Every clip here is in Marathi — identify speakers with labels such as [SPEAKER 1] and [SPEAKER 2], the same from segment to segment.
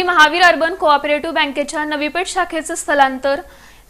[SPEAKER 1] श्री महावीर अर्बन कोऑपरेटिव्ह बँकेच्या नवीपेठ शाखेचं स्थलांतर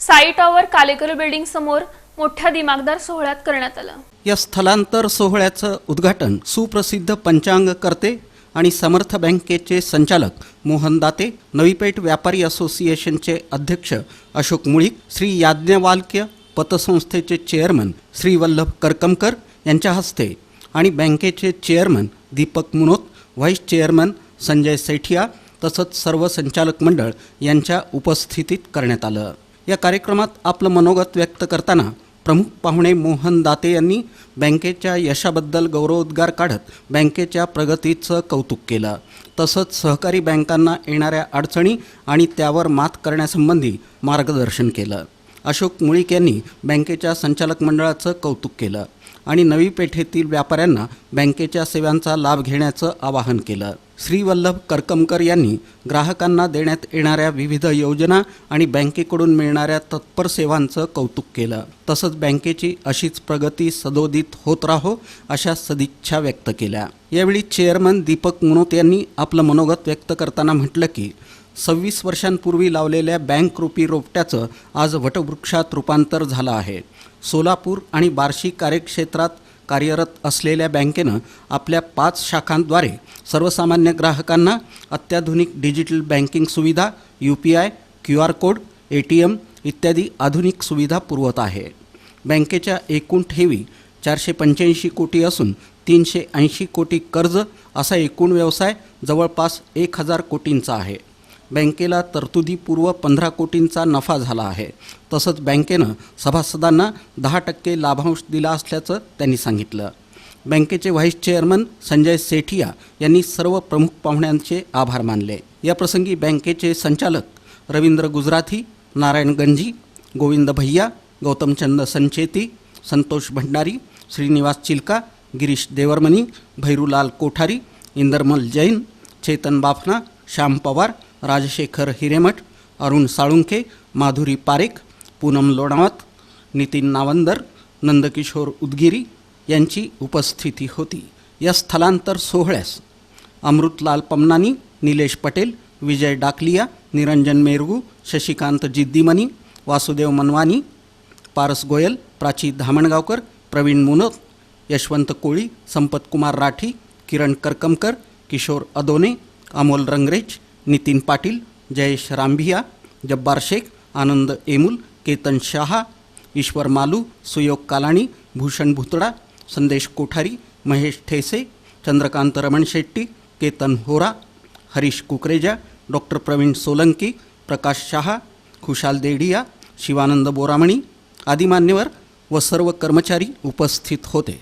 [SPEAKER 1] साई टॉवर कालेकर बिल्डिंग समोर मोठ्या दिमागदार सोहळ्यात करण्यात आलं.
[SPEAKER 2] या स्थलांतर सोहळ्याचं उद्घाटन सुप्रसिद्ध पंचांग करते आणि समर्थ बँकेचे संचालक मोहन दाते नवीपेठ व्यापारी असोसिएशनचे अध्यक्ष अशोक मुळीक श्री याज्ञवाल्क्य पतसंस्थेचे चेअरमन श्री वल्लभ करकमकर यांच्या हस्ते आणि बँकेचे chairman Deepak Munot vice chairman Sanjay Sethia तसंच सर्व संचालक मंडळ यांच्या उपस्थितीत करण्यात आलं. या कार्यक्रमात आपलं मनोगत व्यक्त करताना प्रमुख पाहुणे मोहन दाते यांनी बँकेच्या यशाबद्दल गौरवोद्गार काढत बँकेच्या प्रगतीचं कौतुक केलं. तसंच सहकारी बँकांना येणाऱ्या अडचणी आणि त्यावर मात करण्यासंबंधी मार्गदर्शन केलं. अशोक मुळीक यांनी बँकेच्या संचालक मंडळाचं कौतुक केलं आणि नवी पेठेतील व्यापाऱ्यांना बँकेच्या सेवांचा लाभ घेण्याचं आवाहन केलं. श्रीवल्लभ करकमकर यांनी ग्राहकांना देण्यात येणाऱ्या विविध योजना आणि बँकेकडून मिळणाऱ्या तत्पर सेवांचं कौतुक केलं. तसंच बँकेची अशीच प्रगती सदोदित होत राहो अशा सदिच्छा व्यक्त केल्या. यावेळी चेअरमन दीपक मुनोत यांनी आपलं मनोगत व्यक्त करताना म्हटलं की सव्वीस वर्षांपूर्वी लावलेल्या बँक रुपी रोपट्याचं आज वटवृक्षात रूपांतर झालं आहे. सोलापूर आणि बार्शी कार्यक्षेत्रात कार्यरत असलेल्या बँकेनं आपल्या पाच शाखांद्वारे सर्वसामान्य ग्राहकांना अत्याधुनिक डिजिटल बँकिंग सुविधा U P I Q R code A T M इत्यादी आधुनिक सुविधा पुरवत आहे. बँकेच्या एकूण ठेवी चारशे पंच्याऐंशी कोटी असून तीनशे ऐंशी कोटी कर्ज असा एकूण व्यवसाय जवळपास एक हजार कोटींचा आहे. बँकेला तरतुदीपूर्व पंधरा कोटींचा नफा झाला आहे. तसंच बँकेनं सभासदांना दहा टक्के लाभांश दिला असल्याचं त्यांनी सांगितलं. बँकेचे व्हाईस चेअरमन संजय सेठिया यांनी सर्व प्रमुख पाहुण्यांचे आभार मानले. याप्रसंगी बँकेचे संचालक रवींद्र गुजराथी नारायण गंजी गोविंद भैया गौतमचंद संचेती संतोष भंडारी श्रीनिवास चिलका गिरीश देवरमनी भैरूलाल कोठारी इंदरमल जैन चेतन बाफना श्याम पवार राजशेखर हिरेमठ अरुण साळुंखे माधुरी पारेख पूनम लोणावत नितीन नावंदर नंदकिशोर उदगिरी यांची उपस्थिती होती. या स्थलांतर सोहळ्यास अमृतलाल पमनानी निलेश पटेल विजय डाकलिया निरंजन मेरगू शशिकांत जिद्दीमनी वासुदेव मनवानी पारस गोयल प्राची धामणगावकर प्रवीण मुनोत यशवंत कोळी संपतकुमार राठी किरण करकमकर किशोर अदोने अमोल रंगरेज नितीन पाटील जयेश रामभिया जब्बार शेख आनंद एमुल केतन शहा ईश्वर मालू सुयोग कालाणी भूषण भुतडा संदेश कोठारी महेश ठेसे चंद्रकांत रमण शेट्टी केतन होरा हरीश कुकरेजा डॉक्टर प्रवीण सोलंकी प्रकाश शहा खुशाल देडिया शिवानंद बोरामणी आदी मान्यवर व सर्व कर्मचारी उपस्थित होते.